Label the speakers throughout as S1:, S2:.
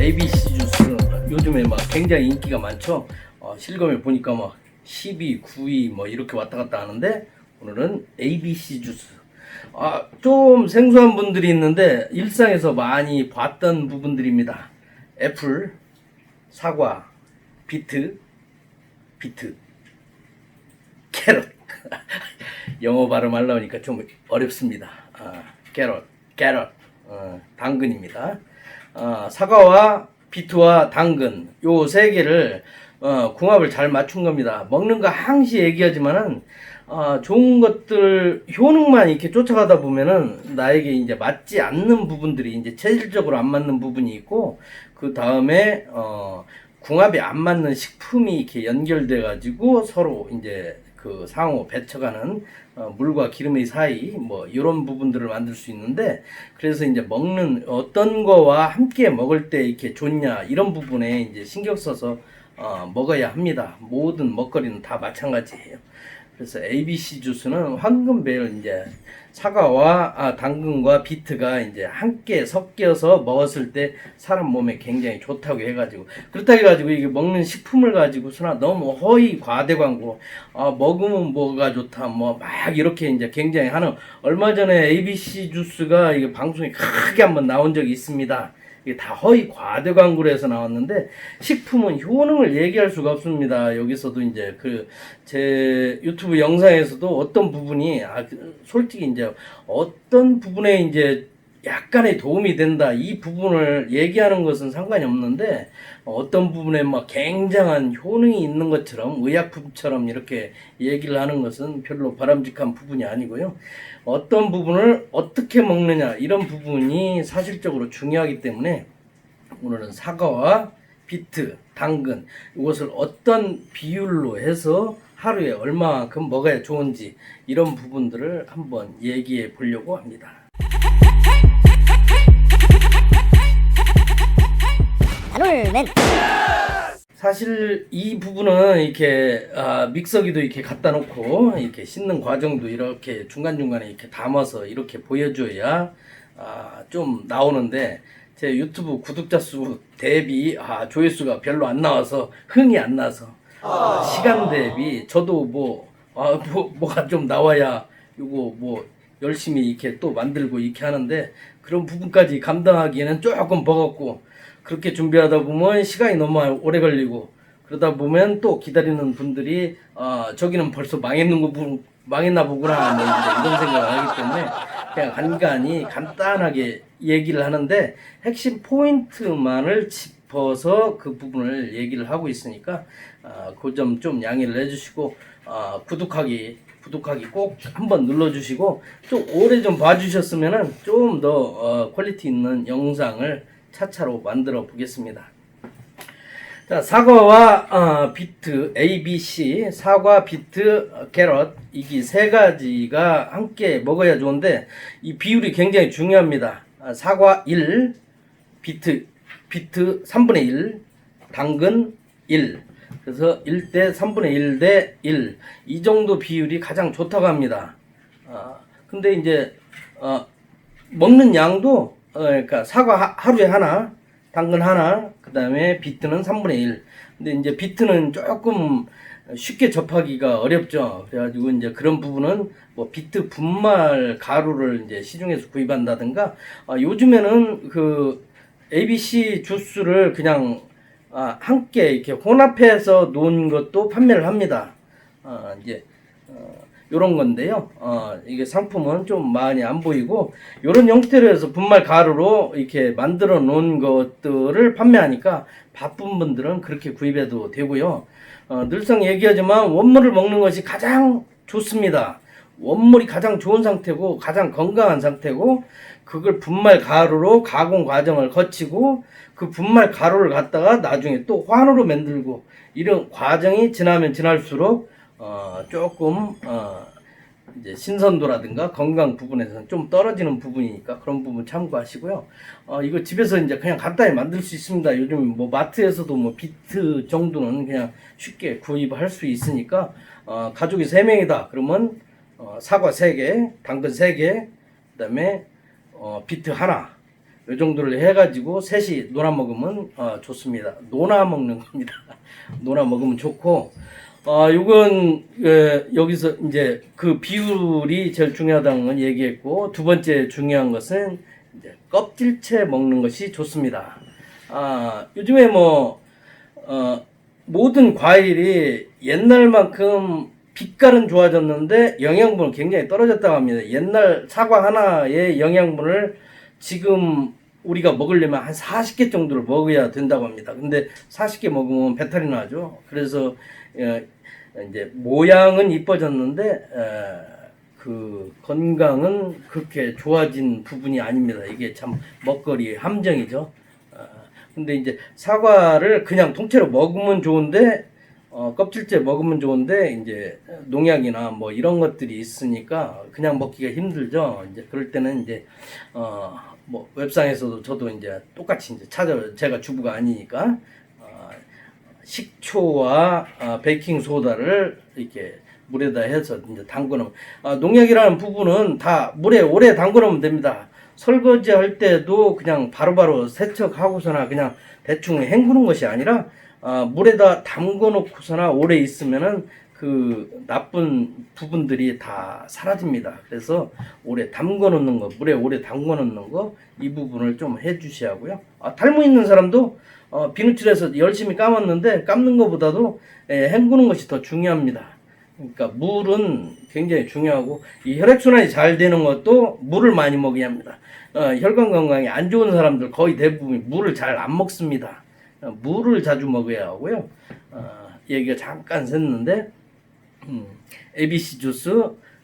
S1: ABC 주스 요즘에 막 굉장히 인기가 많죠. 어, 실검에 보니까 막 10위, 9위 뭐 이렇게 왔다 갔다 하는데 오늘은 ABC 주스. 아, 좀 생소한 분들이 있는데 일상에서 많이 봤던 부분들입니다. 애플, 사과, 비트, 비트, 캐럿. 영어 발음 하려니까 좀 어렵습니다. 아, 캐럿, 캐럿, 어, 당근입니다. 어, 사과와 비트와 당근 요 세 개를 어, 궁합을 잘 맞춘 겁니다. 먹는 거 항시 얘기하지만은 어, 좋은 것들 효능만 이렇게 쫓아가다 보면은 나에게 이제 맞지 않는 부분들이 이제 체질적으로 안 맞는 부분이 있고 그 다음에 어, 궁합이 안 맞는 식품이 이렇게 연결돼 가지고 서로 이제 그 상호 배쳐가는 어, 물과 기름의 사이 뭐 이런 부분들을 만들 수 있는데 그래서 이제 먹는 어떤 거와 함께 먹을 때 이렇게 좋냐 이런 부분에 이제 신경 써서 어, 먹어야 합니다. 모든 먹거리는 다 마찬가지예요. 그래서 ABC 주스는 황금배열 이제 사과와 아, 당근과 비트가 이제 함께 섞여서 먹었을 때 사람 몸에 굉장히 좋다고 해가지고 그렇다 해가지고 이게 먹는 식품을 가지고서나 너무 허위 과대 광고 아 먹으면 뭐가 좋다 뭐 막 이렇게 이제 굉장히 하는 얼마 전에 ABC 주스가 이게 방송에 크게 한번 나온 적이 있습니다. 이게 다 허위 과대 광고로 해서 나왔는데 식품은 효능을 얘기할 수가 없습니다. 여기서도 이제 그 제 유튜브 영상에서도 어떤 부분이 아그 솔직히 이제 어떤 부분에 이제 약간의 도움이 된다 이 부분을 얘기하는 것은 상관이 없는데 어떤 부분에 막 굉장한 효능이 있는 것처럼 의약품처럼 이렇게 얘기를 하는 것은 별로 바람직한 부분이 아니고요. 어떤 부분을 어떻게 먹느냐 이런 부분이 사실적으로 중요하기 때문에 오늘은 사과와 비트, 당근 이것을 어떤 비율로 해서 하루에 얼마만큼 먹어야 좋은지 이런 부분들을 한번 얘기해 보려고 합니다.
S2: 단올맨
S1: 사실 이 부분은 이렇게 아, 믹서기도 이렇게 갖다 놓고 이렇게 씻는 과정도 이렇게 중간중간에 이렇게 담아서 이렇게 보여줘야 아, 좀 나오는데 제 유튜브 구독자 수 대비 아, 조회수가 별로 안 나와서 흥이 안 나서 아, 시간 대비 저도 뭐, 아, 뭐 뭐가 좀 나와야 이거 뭐 열심히 이렇게 또 만들고 이렇게 하는데 그런 부분까지 감당하기에는 조금 버겁고 그렇게 준비하다 보면 시간이 너무 오래 걸리고 그러다 보면 또 기다리는 분들이 어 저기는 벌써 망했는 거 보, 망했나 보구나 뭐 이런 생각을 하기 때문에 그냥 간간히 간단하게 얘기를 하는데 핵심 포인트만을 짚어서 그 부분을 얘기를 하고 있으니까 어, 그점 좀 양해를 해주시고 어, 구독하기 구독하기 꼭 한번 눌러주시고 좀 오래 좀 봐주셨으면은 좀 더 어, 퀄리티 있는 영상을 차차로 만들어 보겠습니다. 자, 사과와 어, 비트 A, B, C, 사과, 비트, 어, 캐럿 이게 세 가지가 함께 먹어야 좋은데 이 비율이 굉장히 중요합니다. 아, 사과 1, 비트 비트 3분의 1, 당근 1. 그래서 1대 3분의 1대 1. 이 정도 비율이 가장 좋다고 합니다. 아, 근데 이제 어, 먹는 양도 어, 그러니까 사과 하, 하루에 하나, 당근 하나, 그 다음에 비트는 3분의 1. 근데 이제 비트는 조금 쉽게 접하기가 어렵죠. 그래가지고 이제 그런 부분은 뭐 비트 분말 가루를 이제 시중에서 구입한다든가, 아, 요즘에는 그 ABC 주스를 그냥 아, 함께 이렇게 혼합해서 놓은 것도 판매를 합니다. 아, 이제 요런 건데요. 어, 이게 상품은 좀 많이 안 보이고 요런 형태로 해서 분말 가루로 이렇게 만들어 놓은 것들을 판매하니까 바쁜 분들은 그렇게 구입해도 되고요. 어, 늘상 얘기하지만 원물을 먹는 것이 가장 좋습니다. 원물이 가장 좋은 상태고 가장 건강한 상태고 그걸 분말 가루로 가공 과정을 거치고 그 분말 가루를 갖다가 나중에 또 환으로 만들고 이런 과정이 지나면 지날수록 어, 조금 어, 이제 신선도라든가 건강 부분에서는 좀 떨어지는 부분이니까 그런 부분 참고하시고요. 어, 이거 집에서 이제 그냥 간단히 만들 수 있습니다. 요즘 뭐 마트에서도 뭐 비트 정도는 그냥 쉽게 구입할 수 있으니까 어, 가족이 세 명이다. 그러면 어, 사과 세 개, 당근 세 개, 그 다음에 어, 비트 하나 요 정도를 해가지고 셋이 놀아 먹으면 어, 좋습니다. 놀아 먹는 겁니다. 놀아 먹으면 좋고 어, 요건 예, 여기서 이제 그 비율이 제일 중요하다는 건 얘기했고 두 번째 중요한 것은 이제 껍질째 먹는 것이 좋습니다. 아 요즘에 뭐 어, 모든 과일이 옛날만큼 빛깔은 좋아졌는데 영양분은 굉장히 떨어졌다고 합니다. 옛날 사과 하나의 영양분을 지금 우리가 먹으려면 한 40개 정도를 먹어야 된다고 합니다. 근데 40개 먹으면 배탈이 나죠. 그래서 어, 이제 모양은 이뻐졌는데 에, 그 건강은 그렇게 좋아진 부분이 아닙니다. 이게 참 먹거리의 함정이죠. 어, 근데 이제 사과를 그냥 통째로 먹으면 좋은데 어, 껍질째 먹으면 좋은데 이제 농약이나 뭐 이런 것들이 있으니까 그냥 먹기가 힘들죠. 이제 그럴 때는 이제 어, 뭐 웹상에서도 저도 이제 똑같이 이제 찾아 제가 주부가 아니니까 어, 식초와 어, 베이킹 소다를 이렇게 물에다 해서 이제 담그는 아, 농약이라는 부분은 다 물에 오래 담그놓으면 됩니다. 설거지 할 때도 그냥 바로 바로 세척하고서나 그냥 대충 헹구는 것이 아니라 아, 물에다 담궈 놓고서나 오래 있으면은 그 나쁜 부분들이 다 사라집니다. 그래서 오래 담궈 놓는 거, 물에 오래 담궈 놓는 거 이 부분을 좀 해주셔야 하고요. 아, 탈모 있는 사람도 어, 비누칠해서 열심히 감았는데 감는 것보다도 예, 헹구는 것이 더 중요합니다. 그러니까 물은 굉장히 중요하고 이 혈액순환이 잘 되는 것도 물을 많이 먹어야 합니다. 어, 혈관 건강에 안 좋은 사람들 거의 대부분 물을 잘 안 먹습니다. 어, 물을 자주 먹어야 하고요. 어, 얘기가 잠깐 샜는데 음, ABC 주스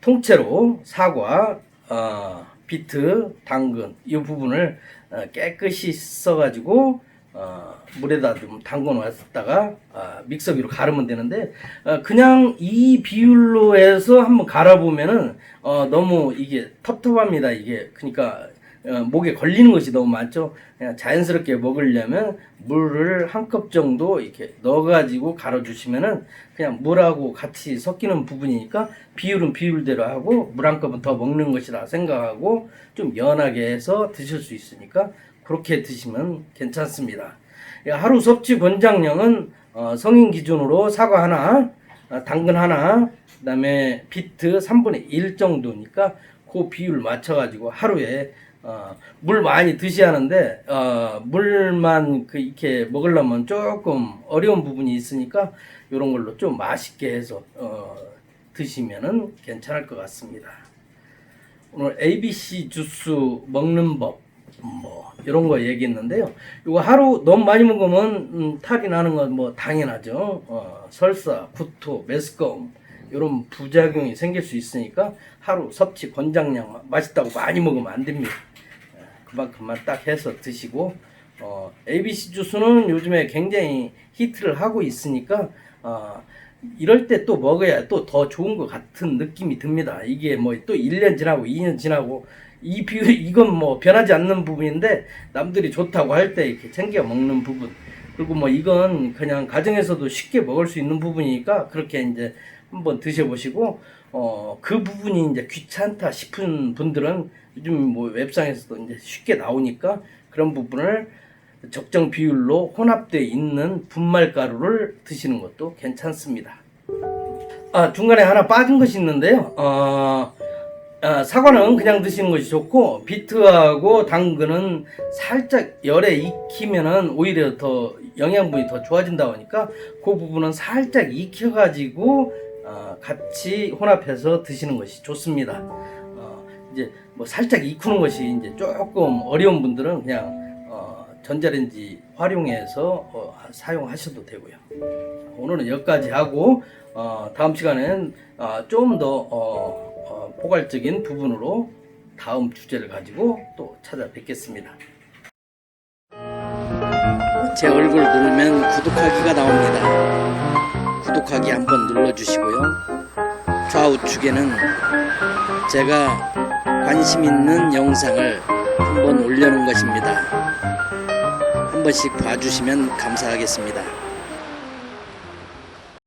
S1: 통째로 사과, 어, 비트, 당근 이 부분을 어, 깨끗이 씻어가지고 어, 물에다 좀 담궈 놨다가 어, 믹서기로 갈으면 되는데 어, 그냥 이 비율로 해서 한번 갈아보면은 어, 너무 이게 텁텁합니다 이게 그러니까 어, 목에 걸리는 것이 너무 많죠. 그냥 자연스럽게 먹으려면 물을 한 컵 정도 이렇게 넣어가지고 갈아주시면은 그냥 물하고 같이 섞이는 부분이니까 비율은 비율대로 하고 물 한 컵은 더 먹는 것이라 생각하고 좀 연하게 해서 드실 수 있으니까 그렇게 드시면 괜찮습니다. 예, 하루 섭취 권장량은 어, 성인 기준으로 사과 하나, 어, 당근 하나, 그다음에 비트 3분의 1 정도니까 그 비율 맞춰가지고 하루에 어, 물 많이 드셔야 하는데 어, 물만 그 이렇게 먹으려면 조금 어려운 부분이 있으니까 이런 걸로 좀 맛있게 해서 어, 드시면은 괜찮을 것 같습니다. 오늘 ABC 주스 먹는 법, 뭐 이런 거 얘기했는데요. 이거 하루 너무 많이 먹으면 음, 탈이 나는 건 뭐 당연하죠. 어, 설사, 구토, 메스꺼움 이런 부작용이 생길 수 있으니까 하루 섭취 권장량 맛있다고 많이 먹으면 안 됩니다. 예, 그만큼만 딱 해서 드시고 어, ABC 주스는 요즘에 굉장히 히트를 하고 있으니까 어, 이럴 때 또 먹어야 또 더 좋은 것 같은 느낌이 듭니다. 이게 뭐 또 1년 지나고 2년 지나고 이 비율 이건 뭐 변하지 않는 부분인데 남들이 좋다고 할 때 이렇게 챙겨 먹는 부분 그리고 뭐 이건 그냥 가정에서도 쉽게 먹을 수 있는 부분이니까 그렇게 이제 한번 드셔보시고 어 그 부분이 이제 귀찮다 싶은 분들은 요즘 뭐 웹상에서도 이제 쉽게 나오니까 그런 부분을 적정 비율로 혼합되어 있는 분말 가루를 드시는 것도 괜찮습니다. 아 중간에 하나 빠진 것이 있는데요. 어, 아, 사과는 그냥 드시는 것이 좋고 비트하고 당근은 살짝 열에 익히면은 오히려 더 영양분이 더 좋아진다고 하니까 그 부분은 살짝 익혀가지고 어, 같이 혼합해서 드시는 것이 좋습니다. 어, 이제 뭐 살짝 익히는 것이 이제 조금 어려운 분들은 그냥 어, 전자레인지 활용해서 어, 사용하셔도 되고요. 오늘은 여기까지 하고 어, 다음 시간엔 어, 좀더 어, 어, 포괄적인 부분으로 다음 주제를 가지고 또 찾아뵙겠습니다. 제 얼굴 누르면 구독하기가 나옵니다. 구독하기 한번 눌러주시고요. 좌우측에는 제가 관심 있는 영상을 한번 올려놓은 것입니다. 한 번씩 봐주시면 감사하겠습니다.